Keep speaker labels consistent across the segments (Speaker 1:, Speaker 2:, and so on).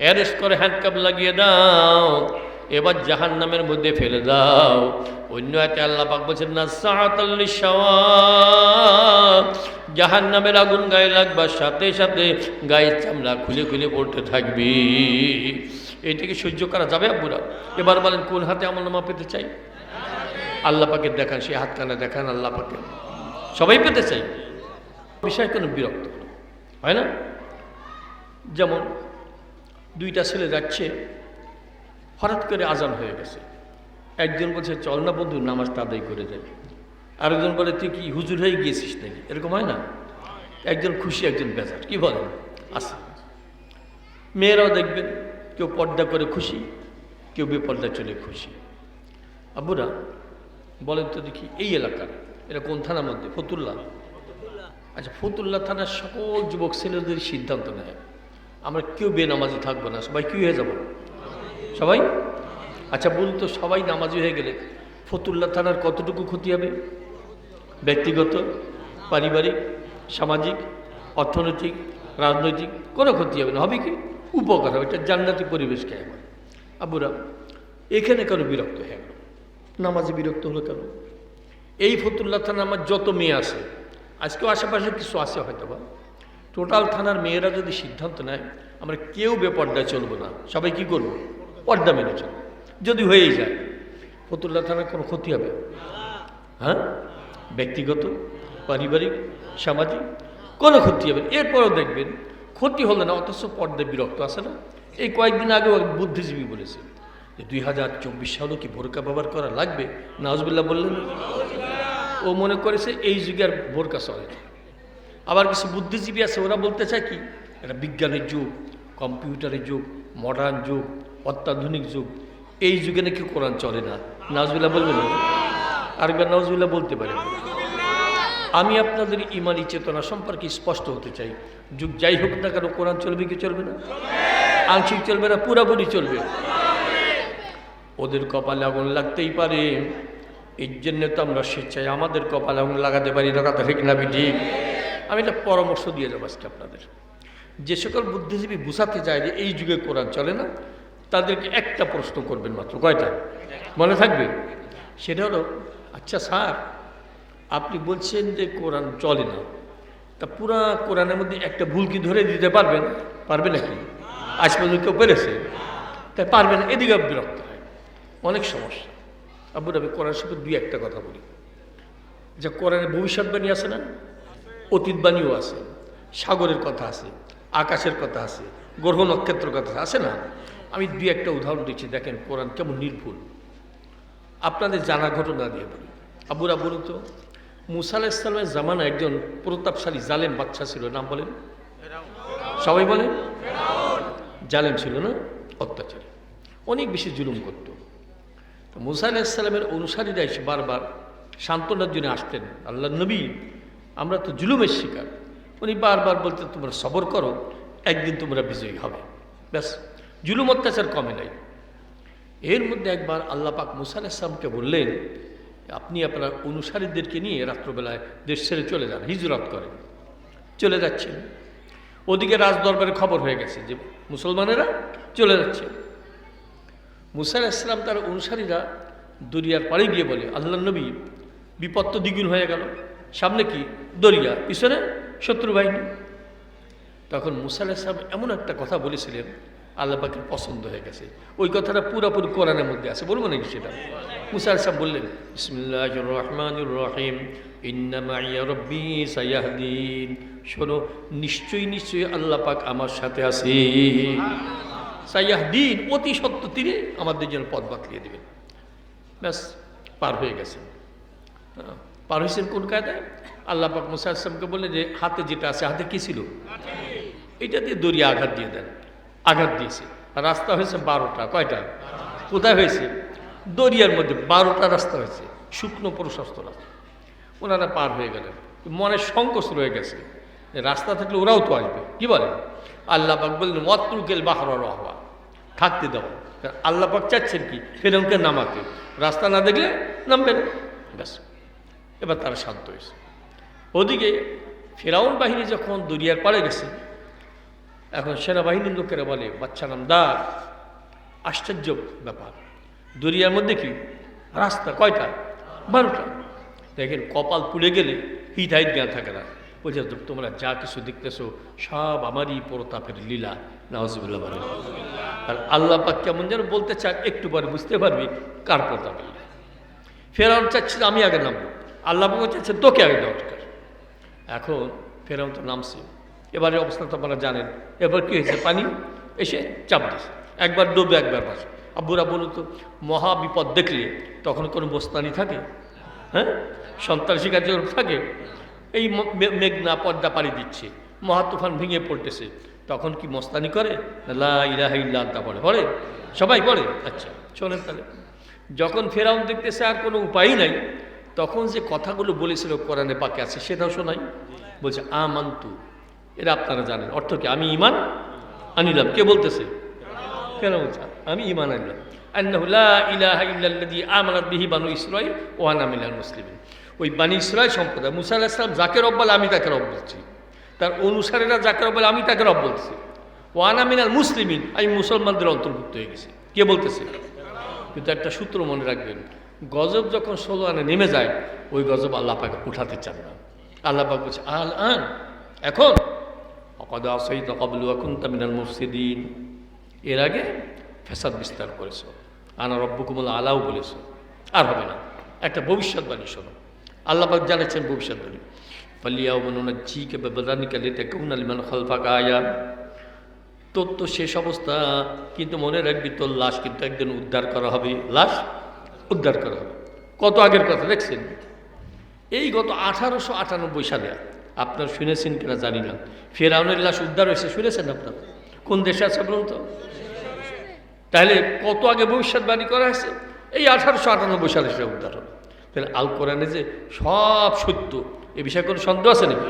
Speaker 1: Arrest করে handcuff লাগিয়ে দাও। এবার জাহান নামের মধ্যে ফেলে দাও। অন্য এতে আল্লাহ পাক বলছেন না সাহাতাল্লি জাহান নামের আগুন গায়ে লাগবার সাথে সাথে গায়ের চামড়া খুলে খুলে পড়তে থাকবি। এটাকে সহ্য করা যাবে আব্বুরা? এবার বলেন, কোন হাতে আমল নামা পেতে চাই? আল্লাহ পাকে দেখান সে হাতখানা দেখান আল্লাহ পাকে সবাই পেতে চাই। বিষয় কেন বিরক্ত? হয় না? যেমন দুইটা ছেলে যাচ্ছে, হঠাৎ করে আজান হয়ে গেছে। একজন বলছে, চল না বন্ধু, নামাজটা আদায় করে যাই। আরেকজন বলে, তুই কি হুজুর হয়ে গিয়েছিস নাকি? এরকম হয় না? একজন খুশি, একজন বেজার, কি বলেন? আচ্ছা মেয়েরাও দেখবেন, কেউ পর্দা করে খুশি, কেউ বেপর্দা চলে খুশি। আব্বুরা, বলেন তো দেখি, এই এলাকার, এটা কোন থানার মধ্যে? ফতুল্লা? আচ্ছা ফতুল্লা থানার সকল যুবক ছেলেদের সিদ্ধান্ত নেয়। আমরা কেউ বেনামাজি থাকব না। সবাই কি হয়ে যাব? সবাই? আচ্ছা বলুন তো, সবাই নামাজি হয়ে গেলে ফতুল্লা থানার কতটুকু ক্ষতি হবে? ব্যক্তিগত, পারিবারিক, সামাজিক, অর্থনৈতিক, রাজনৈতিক, কোনো ক্ষতি হবে না। হবে কি? উপকার হবে। এটা জান্নাতি পরিবেশকে হবে আবুরা, এখানে কেন বিরক্ত হয়ে গেল? নামাজে বিরক্ত হলো কেন? এই ফতুল্লা থানা আমার যত মেয়ে আছে, আজকেও আশেপাশে কিছু আছে হয়তো বা টোটাল থানার মেয়েরা যদি সিদ্ধান্ত নেয়, আমরা কেউ বেপর্দায় চলবো না। সবাই কি করব? পর্দা মেনে চলবো। যদি হয়েই যায়, ফতুল্লা থানার কোনো ক্ষতি হবে? হ্যাঁ? ব্যক্তিগত, পারিবারিক, সামাজিক কোনো ক্ষতি হবে। এরপরেও দেখবেন, ক্ষতি হলো না, অথচ পর্দায় বিরক্ত আছে না? এই কয়েকদিন আগেও এক বুদ্ধিজীবী বলেছে যে দুই হাজার চব্বিশ সালও কি বোরকা ব্যবহার করা লাগবে? নাজবুল্লাহ বললেন ও মনে করেছে এই যুগে আর বোরকা চলে না। আবার কিছু বুদ্ধিজীবী আছে, ওরা বলতে চায় কি? এটা বিজ্ঞানের যুগ, কম্পিউটারের যুগ মডার্ন যুগ, অত্যাধুনিক যুগ। এই যুগে নাকি কোরআন চলে না। নাজবিল্লা বলবে না? আরেকবার নাজবিল্লা বলতে পারে আমি আপনাদের ইমানি চেতনা সম্পর্কে স্পষ্ট হতে চাই। যুগ যাই হোক না কেন, কোরআন চলবে কি চলবে না? আংশিক চলবে না, পুরাপুরি চলবে। ওদের কপালে আগুন লাগতেই পারে। এর জন্য তো আমরা স্বেচ্ছায় আমাদের কপালে আগুন লাগাতে পারি না, কথা ঠিক না ঠিক আমি একটা পরামর্শ দিয়ে যাব আজকে আপনাদের। যে সকল বুদ্ধিজীবী বুঝাতে চায় যে এই যুগে কোরআন চলে না, তাদেরকে একটা প্রশ্ন করবেন মাত্র, কয়টা? মনে থাকবে? সেটা হলো আচ্ছা স্যার, আপনি বলছেন যে কোরআন চলে না। তা পুরা কোরআনের মধ্যে একটা ভুল কি ধরে দিতে পারবেন? পারবে নাকি? আজ পর্যন্ত কেউ পেরেছে? তাই পারবে না, এদিকে বিরক্ত হয় অনেক সমস্যা। আবু রাবি কোরআন সাথে দুই একটা কথা বলি। যে কোরআনের ভবিষ্যৎবাণী আছে না? অতীতবাণীও আছে, সাগরের কথা আছে, আকাশের কথা আছে, গ্রহ নক্ষত্রের কথা আছে না? আমি দুই একটা উদাহরণ দিচ্ছি, দেখেন কোরআন কেমন নির্ভুল। আপনাদের জানা ঘটনা দিয়ে বলি। আবুরা বলুন তো, মুসা আলাহ ইসলামের জামানা একজন প্রতাপশালী জালেম বাচ্চা ছিল, নাম বলেন? সবাই বলে জালেম ছিল না, অত্যাচারী। অনেক বেশি জুলুম করত। মুসা আলাহ ইসলামের অনুসারীরা এসে বারবার সান্ত্বনার জন্য আসতেন আল্লাহ নবী আমরা তো জুলুমের শিকার। উনি বারবার বলতে তোমরা সবর করো, একদিন তোমরা বিজয়ী হবে। ব্যাস, জুলুম অত্যাচার কমে নাই। এর মধ্যে একবার আল্লাহ পাক মুসা আলাহ ইসলামকে বললেন, আপনি আপনার অনুসারীদেরকে নিয়ে রাত্রবেলায় দেশ ছেড়ে চলে যান, হিজরত করেন। চলে যাচ্ছেন। ওদিকে রাজদরবারে খবর হয়ে গেছে যে মুসলমানেরা চলে যাচ্ছে। মুসা আলাহ ইসলাম তার অনুসারীরা দরিয়ার পাড়ে গিয়ে বলে আল্লাহ নবী, বিপদ তো দ্বিগুণ হয়ে গেল। সামনে কি? দরিয়া পিছনে শত্রু বাহিনী। তখন মুসা ইসলাম এমন একটা কথা বলেছিলেন আল্লাহ পাকের পছন্দ হয়ে গেছে। ওই কথাটা পুরোপুরি কোরআনের মধ্যে আছে বলব নাকি সেটা? মুসা সাহেব বললেন সাইয়াহদিন শোনো নিশ্চয়ই নিশ্চয়ই আল্লাহ পাক আমার সাথে আছে সাইয়াহদিন অতি সত্য তীরে আমাদের জন্য পথ বাতলিয়ে দেবেন। ব্যাস পার হয়ে গেছে হ্যাঁ, পার হয়েছেন কোন কায়দায়? আল্লাহ পাক মুসা আসলামকে বলে যে, হাতে যেটা আছে, হাতে কী ছিল? এটা দিয়ে দরিয়া আঘাত দিয়ে দেন, আঘাত দিয়েছে। রাস্তা হয়েছে বারোটা, কয়টা? কোথায় হয়েছে? দরিয়ার মধ্যে বারোটা রাস্তা হয়েছে, শুকনো প্রশস্ত রাস্তা। ওনারা পার হয়ে গেলেন। মনে সংকোচ রয়ে গেছে। রাস্তা থাকলে ওরাও তো আসবে। কি বলে আল্লাহ পাক বললেন মতরুকেল বাহর রহবা থাকতে দাও। তা আল্লাহ পাক চাচ্ছেন কি? ফেরমকে নামাতে। রাস্তা না দেখলে নামবে না। ব্যাস। এবার তারা শান্ত হয়েছে। ওদিকে ফেরাউন বাহিনী যখন দরিয়ার পাড়ে গেছে, এখন সেনাবাহিনীর লোকেরা বলে, বাচ্চা নামদার, আশ্চর্য ব্যাপার। দরিয়ার মধ্যে কি রাস্তা কয়টা? বারোটা। দেখেন কপাল পুড়ে গেলে হাইট জ্ঞান থাকে না। বলছে তোমরা যা কিছু দেখতেছো, সব আমারই প্রতাপের লীলা। নওয়াজবুল্লাহ বলে আর আল্লাহ পাক কেমন যেন বলতে চান, একটু পরে বুঝতে পারবি কার প্রতাপের লীলা। ফেরাউন চাচ্ছে আমি আগে নামবো। আল্লাহ চাচ্ছে তোকে আগে দরকার এখন ফেরাউন তো নামছে। এবারে অবস্থা তো আপনারা জানেন। এবার কি হয়েছে? পানি এসে চাপ দিয়েছে। একবার ডুবে একবার বাসে আব্বুরা বলুন তো, মহা বিপদ দেখলে তখন কোনো বস্তানি থাকে? হ্যাঁ? সন্ত্রাসী কার্যক্রম থাকে, এই মেঘনা পদ্মা পাড়ি দিচ্ছে। মহা তুফান ভেঙে পড়তেছে। তখন কি মস্তানি করে না লা ইলাহা ইল্লা আন্তা পড়ে পড়ে সবাই পড়ে আচ্ছা শোনেন তাহলে। যখন ফেরাউন দেখতেছে আর কোনো উপায়ই নাই তখন যে কথাগুলো বলেছিল কোরআনে পাকে আছে, সেটাও শোনাই। বলছে, আমান্তু। এটা আপনারা জানেন। অর্থ কি? আমি ইমান আনিলাম। কে বলতেছে? কেন বলছে? আমি ইমান আনিলাম। ওই সম্প্রদায়, মুসা আমি তাকে বলছি। তার আমি তাকে মুসলিমিন, আমি মুসলমানদের অন্তর্ভুক্ত হয়ে গেছি। কে বলতেছে? কিন্তু একটা সূত্র মনে রাখবেন গজব যখন ষোলো আনে নেমে যায়, ওই গজব আল্লাহ পাকে উঠাতে চান না। আল্লাহ পাক বলছে, আল আন, এখন? অকদ এখন তামিনাল মুফসিদিন। এর আগে ফেসাদ বিস্তার করেছ। আনা রব্বকুমুল আলাও বলেছ। আর হবে না। একটা ভবিষ্যৎবাণী শোনো। আল্লাহ পাক জানাচ্ছেন ভবিষ্যৎবাণী। ফালিয়াও মনুনা ঝিকে বেদানিকা লেতে কৌনালিমান খলফাকা আয়া। তোর তো শেষ অবস্থা কিন্তু মনে রাখবি তোর লাশ কিন্তু একদিন উদ্ধার করা হবে। লাশ উদ্ধার করা হবে। কত আগের কথা দেখছেন? এই গত আঠারোশো আটানব্বই সালে আপনার শুনেছেন কিনা জানি না। ফেরাউনের লাশ উদ্ধার হয়েছে শুনেছেন আপনার? কোন দেশে আছে বলুন তো? তাহলে কত আগে ভবিষ্যৎবাণী করা হয়েছে? এই আঠারোশো আটানব্বই সালে সেটা উদ্ধার হবে। তাহলে আল কোরআনে যে সব সত্য এ বিষয়ে কোনো সন্দেহ আছে নাকি?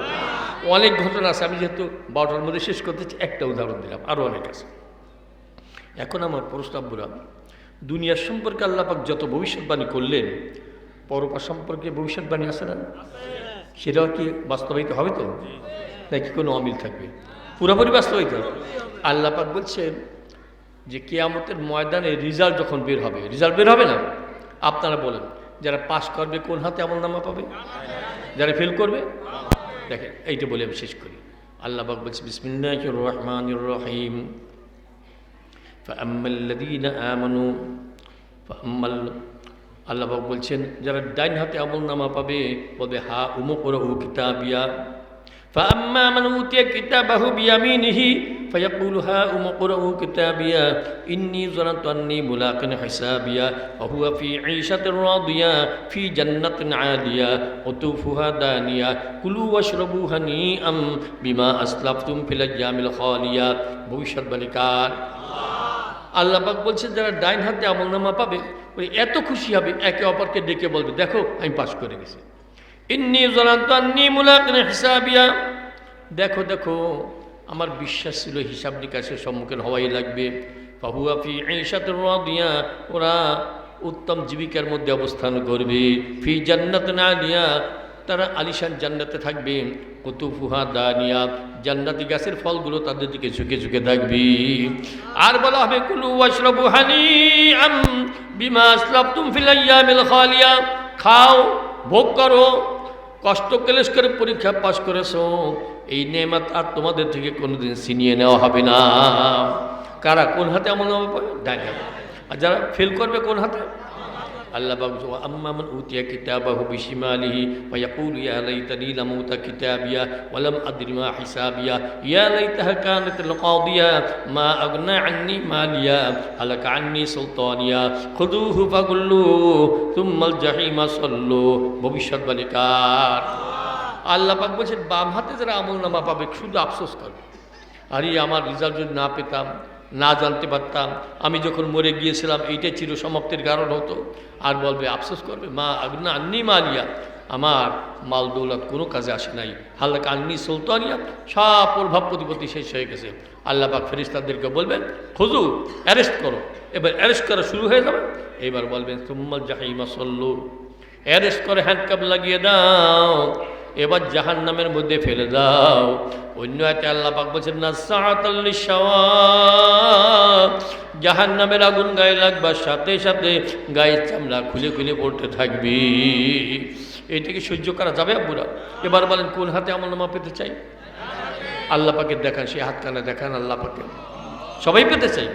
Speaker 1: অনেক ঘটনা আছে আমি যেহেতু বারোটার মধ্যে শেষ করতে চাই, একটা উদাহরণ দিলাম আরও অনেক আছে। এখন আমার প্রস্তাব প্রস্তাবরা দুনিয়ার সম্পর্কে আল্লাপাক যত ভবিষ্যৎবাণী করলেন পরপা সম্পর্কে ভবিষ্যৎবাণী আছে না? সেটাও কি বাস্তবায়িত হবে তো? নাকি কোনো অমিল থাকবে? পুরোপুরি বাস্তবায়িত হবে। আল্লাপাক বলছেন যে কেয়ামতের ময়দানে রেজাল্ট যখন বের হবে, রেজাল্ট বের হবে না? আপনারা বলেন, যারা পাস করবে কোন হাতে আমল নামা পাবে? যারা ফেল করবে? দেখেন, এইটা বলে আমি শেষ করি। আল্লাহ পাক বলছে, বিসমিল্লাহির রহমানির রহিম। فأما الذين آمنوا فأما ال- আল্লাহ পাক বলছেন যারা ডাইন হাতে আমল নামা পাবে বলবে হা উমুক উ কিতাবিয়া فأما من أوتي كتابه بيمينه فيقول ها اقرءوا كتابيا إني ظننت أني ملاق حسابيا وهو في عيشة راضية في جنة عالية قطوفها دانية كلوا واشربوا هنيئا بما أسلفتم في الأيام الخالية ভবিষ্যৎ বালিকার আল্লাহ পাক বলছেন, যারা ডাইন হাতে আমল নামা পাবে, ওই এত খুশি হবে, একে অপরকে ডেকে বলবে, দেখো, আমি পাশ করে গেছি। ইন্নি আন্নি হিসাবিয়া। দেখো দেখো, আমার বিশ্বাস ছিল হিসাব নিকাশের সম্মুখীন হওয়াই লাগবে। ফাহুয়া ফি ঈশাতুর রাদিয়া, ওরা উত্তম জীবিকার মধ্যে অবস্থান করবে। ফি জান্নাত নাদিয়া তারা আলিশান জান্নাতে থাকবে কুতুফুহা দানিয়া জান্নাতি গাছের ফলগুলো তাদের দিকে ঝুঁকে ঝুঁকে থাকবে। আর বলা হবে, কুলু ওয়াশরাবু হানিআম বিমা আসলাফতুম ফিল আইয়ামিল খালিয়া। খাও, ভোগ করো, কষ্ট ক্লেশ করে পরীক্ষা পাশ করেছ। এই নেমাত আর তোমাদের থেকে কোনোদিন ছিনিয়ে নেওয়া হবে না। কারা কোন হাতে এমন হবে হাতে আর যারা ফেল করবে কোন হাতে? আল্লাহ বাবু আম্মা মান উতিয়া কিতাবাহু বিশিমালিহি ওয়া ইয়াকুলু ইয়া লাইতানি লাম উতা কিতাবিয়া ওয়া লাম আদরি মা হিসাবিয়া ইয়া লাইতাহা কানাত আল কাদিয়া মা আগনা আন্নি মালিয়া হালাকা আন্নি সুলতানিয়া খুদুহু ফাগুল্লু তুম্মাল জাহিমা সাল্লু ভবিষ্যৎ বালিকার আল্লাহ পাক বলছেন বাম হাতে যারা আমল নামা পাবে শুধু আফসোস করবে আরে আমার রেজাল্ট যদি না পেতাম না জানতে পারতাম। আমি যখন মরে গিয়েছিলাম, এইটাই চির সমাপ্তির কারণ হতো। আর বলবে, আফসোস করবে? মা আগনা আন্নি মালিয়া। আমার মাল দৌলত কোনো কাজে আসে নাই। হাল্লাক আন্নি সুলতানিয়া, সব প্রভাব প্রতিপত্তি শেষ হয়ে গেছে। আল্লাহ ফেরিস্তাদেরকে বলবেন খুজু অ্যারেস্ট করো। এবার অ্যারেস্ট করা শুরু হয়ে যাবে। এবার বলবেন, সুম্মাল জাহিমা সল্লু। অ্যারেস্ট করে হ্যান্ডকাপ লাগিয়ে দাও। এবার জাহান নামের মধ্যে ফেলে দাও। অন্য এতে আল্লাহ পাক বলছেন না সাহাতাল্লি জাহান নামের আগুন গায়ে লাগবার সাথে সাথে গায়ের চামড়া খুলে খুলে পড়তে থাকবি। এটাকে সহ্য করা যাবে আব্বুরা? এবার বলেন, কোন হাতে আমল নামা পেতে চাই? আল্লাহ পাকে দেখান সে হাত কানে দেখান আল্লাহ পাকে। সবাই পেতে চাই?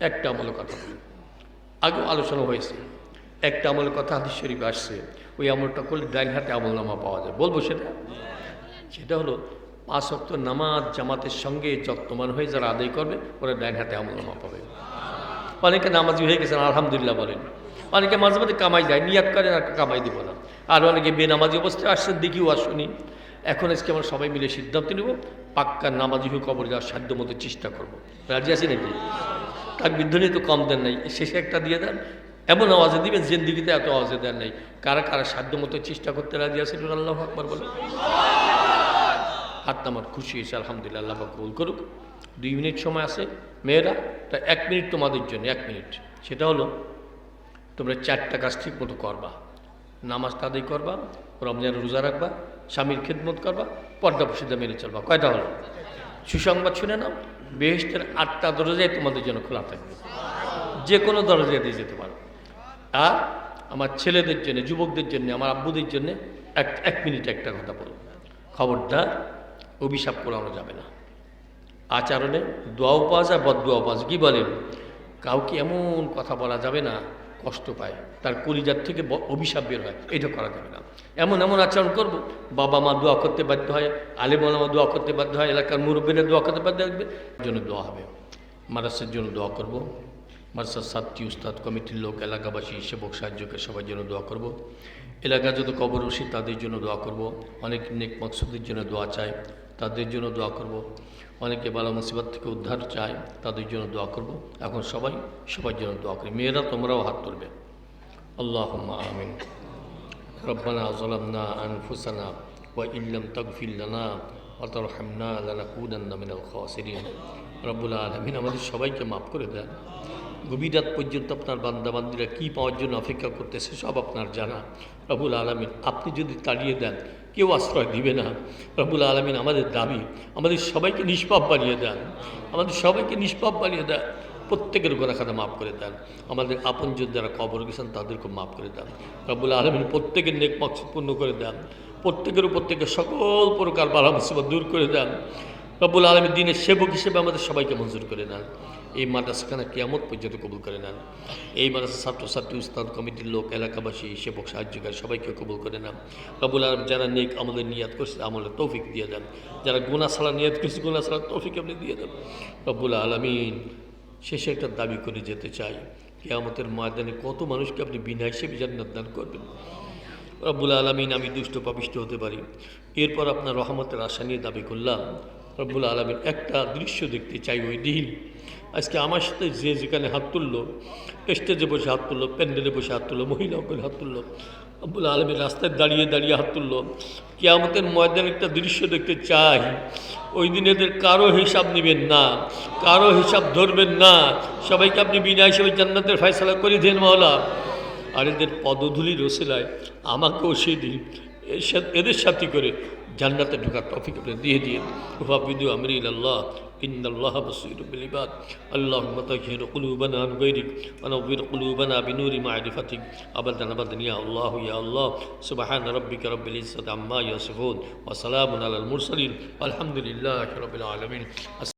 Speaker 1: একটা আমলের কথা। আগেও আলোচনা হয়েছে, একটা আমলের কথা হাদিস শরীফ আসছে। ওই আমলটা করলে ডাইন হাতে আমল নামা পাওয়া যায়। বলব সেটা? সেটা হলো, পাঁচ অক্ট নামাজ জামাতের সঙ্গে যত্নমান হয়ে যারা আদায় করবে, ওরা ডাইন হাতে আমল নামা পাবে। অনেকে নামাজি হয়ে গেছেন, আলহামদুলিল্লাহ বলেন। অনেকে মাঝে মাঝে কামাই যায়, নিয়াত করেন আর কামাই দিব না। আর অনেকে বেনামাজি অবস্থায় আসছেন, দেখিও আসুনি। এখন আজকে আমরা সবাই মিলে সিদ্ধান্ত নেব, পাক্কা নামাজি হয়ে কবর যাওয়ার সাধ্য মতো চেষ্টা করব। রাজি আছি নাকি? তার বিধ্বনি তো কম দেন নাই, শেষে একটা দিয়ে দেন। এমন আওয়াজে দিবেন জিন্দিগিতে এত আওয়াজে দেন নাই। কারা কারা সাধ্য মতো চেষ্টা করতে রাজি আছে আল্লাহ আকবর বলে হাত আমার খুশি হয়েছে, আলহামদুলিল্লাহ, আল্লাহ কবুল করুক। দুই মিনিট সময় আছে। মেয়েরা, তা এক মিনিট তোমাদের জন্য, এক মিনিট। সেটা হলো, তোমরা চারটা কাজ ঠিক মতো করবা। নামাজ তাদের করবা রমজান রোজা রাখবা, স্বামীর খেদমত করবা, পর্দা প্রসিদ্ধা মেনে চলবা। কয়টা হলো? সুসংবাদ শুনে নাও বেহেস্টের আটটা দরজায় তোমাদের জন্য খোলা থাকবে। যে কোনো দরজায় দিয়ে যেতে পারো। আর আমার ছেলেদের জন্য, যুবকদের জন্য, আমার আব্বুদের জন্য এক এক মিনিট একটা কথা বলব খবরদার, অভিশাপ করানো যাবে না। আচরণে দোয়াও পাওয়া যায় বদুয়াও পাওয়া কী বলেন? কাউকে এমন কথা বলা যাবে না, কষ্ট পায়। তার কলিজার থেকে অভিশাপ বের হয়, এটা করা যাবে না। এমন এমন আচরণ করব, বাবা মা দোয়া করতে বাধ্য হয় আলেম আলামা দোয়া করতে বাধ্য হয়, এলাকার মুরব্বীরা দোয়া করতে বাধ্য হবে জন্য দোয়া হবে। মারাসের জন্য দোয়া করব। মাদ্রাসার ছাত্রী উস্তাদ কমিটির লোক এলাকাবাসী সেবক সাহায্যকে সবার জন্য দোয়া করব এলাকার যত কবর রসি তাদের জন্য দোয়া করব অনেক নেক মকসুদের জন্য দোয়া চায় তাদের জন্য দোয়া করব অনেকে বালা মুসিবত থেকে উদ্ধার চায় তাদের জন্য দোয়া করব এখন সবাই সবার জন্য দোয়া করি মেয়েরা তোমরাও হাত তুলবে আল্লাহ আমিন ربنا ظلمنا أنفسنا وإن لم تغفر لنا وترحمنا لنكونن من الخاسرين রব্বুল আলমিন আমাদের সবাইকে মাফ করে দেন গভীর রাত পর্যন্ত আপনার বান্দাবান্দিরা কী পাওয়ার জন্য অপেক্ষা করতেছে সব আপনার জানা। রবুল আলমিন, আপনি যদি তাড়িয়ে দেন, কেউ আশ্রয় দিবে না। রবুল আলমিন আমাদের দাবি, আমাদের সবাইকে নিষ্পাপ বানিয়ে দেন। আমাদের সবাইকে নিষ্পাপ বানিয়ে দেন। প্রত্যেকের গোনা খাতা মাফ করে দেন। আমাদের আপনজন যারা কবর গেছেন, তাদেরকে মাফ করে দেন। রব্বুল আলমিন প্রত্যেকের নেক পূর্ণ করে দেন। প্রত্যেকের থেকে সকল প্রকার বালা মুসিবত দূর করে দেন। রব্বুল আলমীর দিনের সেবক হিসেবে আমাদের সবাইকে মঞ্জুর করে নেন এই মাদ্রাসাখানা কিয়ামত পর্যন্ত কবুল করে নেন? এই মাদ্রাসা ছাত্রছাত্রী, উস্তাদ, কমিটির লোক, এলাকাবাসী, সেবক, সাহায্যকারী সবাইকে কবুল করে নেন। রব্বুল আলম যারা নেক আমাদের নিয়াত করছে আমলের তৌফিক দিয়ে দেন। যারা গুনা সালা নিয়াত করছে গুনা সালা তৌফিক আপনি দিয়ে দেন। রব্বুল আলমিন শেষে একটা দাবি করে যেতে চাই, কেয়ামতের ময়দানে কত মানুষকে আপনি বিনা হিসেবে জান্নাত দান করবেন? রব্বুল আলমিন, আমি দুষ্ট পাপিষ্ট হতে পারি। এরপর আপনার রহমতের আশা নিয়ে দাবি করলাম রব্বুল আলমিন একটা দৃশ্য দেখতে চাই ওই দিন। আজকে আমার সাথে যে যেখানে হাত তুললো, স্টেজে বসে হাত তুললো, প্যান্ডেলে বসে হাত তুললো, মহিলাও করে হাত তুললো, রব্বুল আলমীর রাস্তায় দাঁড়িয়ে দাঁড়িয়ে হাত তুললো। কেয়ামতের ময়দানে একটা দৃশ্য দেখতে চাই। ওই দিন এদের কারও হিসাব নেবেন না, কারও হিসাব ধরবেন না। সবাইকে আপনি বিনা হিসেবে জান্নাতের ফয়সলা করে দেন মাওলা। আর এদের পদধূলি রসিলায় আমাকেও সেই দিন এর সাথে এদের সাথে করে জান্নাতে ঢোকার টফিক আপনি দিয়ে দিয়ে উফাবিদু আমরি আল্লাহ إن الله بصير بالعباد اللهم طهر قلوبنا عن غيرك ونور قلوبنا بنور معرفتك أبدا أبدا يا الله يا الله سبحان ربك رب العزة عما يصفون وسلام على المرسلين والحمد لله رب العالمين